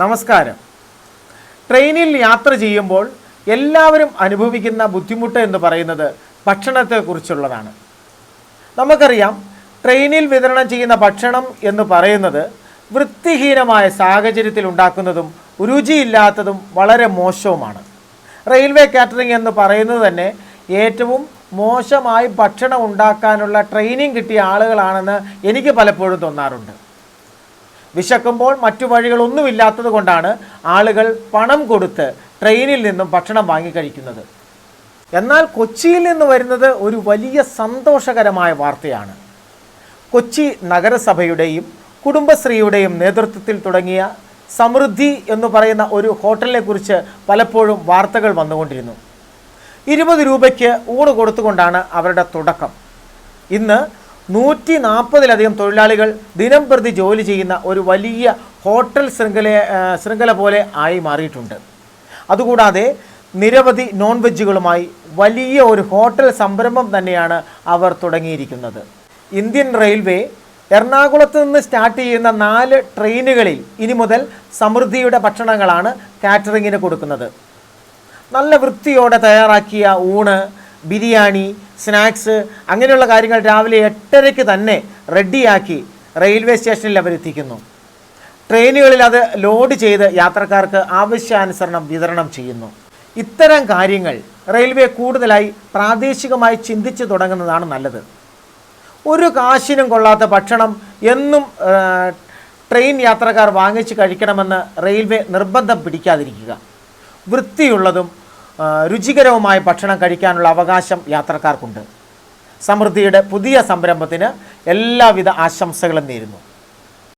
നമസ്കാരം. ട്രെയിനിൽ യാത്ര ചെയ്യുമ്പോൾ എല്ലാവരും അനുഭവിക്കുന്ന ബുദ്ധിമുട്ട് എന്ന് പറയുന്നത് ഭക്ഷണത്തെക്കുറിച്ചുള്ളതാണ്. നമുക്കറിയാം ട്രെയിനിൽ വിതരണം ചെയ്യുന്ന ഭക്ഷണം എന്ന് പറയുന്നത് വൃത്തിഹീനമായ സാഹചര്യത്തിൽ ഉണ്ടാക്കുന്നതും രുചിയില്ലാത്തതും വളരെ മോശവുമാണ്. റെയിൽവേ കാറ്ററിംഗ് എന്ന് പറയുന്നത് തന്നെ ഏറ്റവും മോശമായി ഭക്ഷണം ഉണ്ടാക്കാനുള്ള ട്രെയിനിങ് കിട്ടിയ ആളുകളാണെന്ന് എനിക്ക് പലപ്പോഴും തോന്നാറുണ്ട്. വിശക്കുമ്പോൾ മറ്റു വഴികളൊന്നുമില്ലാത്തത് കൊണ്ടാണ് ആളുകൾ പണം കൊടുത്ത് ട്രെയിനിൽ നിന്നും ഭക്ഷണം വാങ്ങിക്കഴിക്കുന്നത് എന്നാൽ കൊച്ചിയിൽ നിന്ന് വരുന്നത് ഒരു വലിയ സന്തോഷകരമായ വാർത്തയാണ്. കൊച്ചി നഗരസഭയുടെയും കുടുംബശ്രീയുടെയും നേതൃത്വത്തിൽ തുടങ്ങിയ സമൃദ്ധി എന്ന് പറയുന്ന ഒരു ഹോട്ടലിനെ കുറിച്ച് പലപ്പോഴും വാർത്തകൾ വന്നുകൊണ്ടിരുന്നു. ഇരുപത് രൂപയ്ക്ക് ഊണ് കൊടുത്തുകൊണ്ടാണ് അവരുടെ തുടക്കം. ഇന്ന് നൂറ്റി നാൽപ്പതിലധികം തൊഴിലാളികൾ ദിനം പ്രതി ജോലി ചെയ്യുന്ന ഒരു വലിയ ഹോട്ടൽ ശൃംഖല ശൃംഖല പോലെ ആയി മാറിയിട്ടുണ്ട്. അതുകൂടാതെ നിരവധി നോൺ വെജുകളുമായി വലിയ ഒരു ഹോട്ടൽ സംരംഭം തന്നെയാണ് അവർ തുടങ്ങിയിരിക്കുന്നത്. ഇന്ത്യൻ റെയിൽവേ എറണാകുളത്ത് നിന്ന് സ്റ്റാർട്ട് ചെയ്യുന്ന നാല് ട്രെയിനുകളിൽ ഇനി മുതൽ സമൃദ്ധിയുടെ ഭക്ഷണങ്ങളാണ് കാറ്ററിങ്ങിന് കൊടുക്കുന്നത്. നല്ല വൃത്തിയോടെ തയ്യാറാക്കിയ ഊണ് ബിരിയാണി സ്നാക്സ് അങ്ങനെയുള്ള കാര്യങ്ങൾ രാവിലെ എട്ടരയ്ക്ക് തന്നെ റെഡിയാക്കി റെയിൽവേ സ്റ്റേഷനിൽ അവരെത്തിക്കുന്നു ട്രെയിനുകളിൽ അത് ലോഡ് ചെയ്ത് യാത്രക്കാർക്ക് ആവശ്യാനുസരണം വിതരണം ചെയ്യുന്നു. ഇത്തരം കാര്യങ്ങൾ റെയിൽവേ കൂടുതലായി പ്രാദേശികമായി ചിന്തിച്ചു തുടങ്ങുന്നതാണ് നല്ലത്. ഒരു കാശിനും കൊള്ളാത്ത ഭക്ഷണം എന്നും ട്രെയിൻ യാത്രക്കാർ വാങ്ങിച്ച് കഴിക്കണമെന്ന് റെയിൽവേ നിർബന്ധം പിടിക്കാതിരിക്കുക. വൃത്തിയുള്ളതും രുചികരവുമായ ഭക്ഷണം കഴിക്കാനുള്ള അവകാശം യാത്രക്കാർക്കുണ്ട്. സമൃദ്ധിയുടെ പുതിയ സംരംഭത്തിന് എല്ലാവിധ ആശംസകളും നേരുന്നു.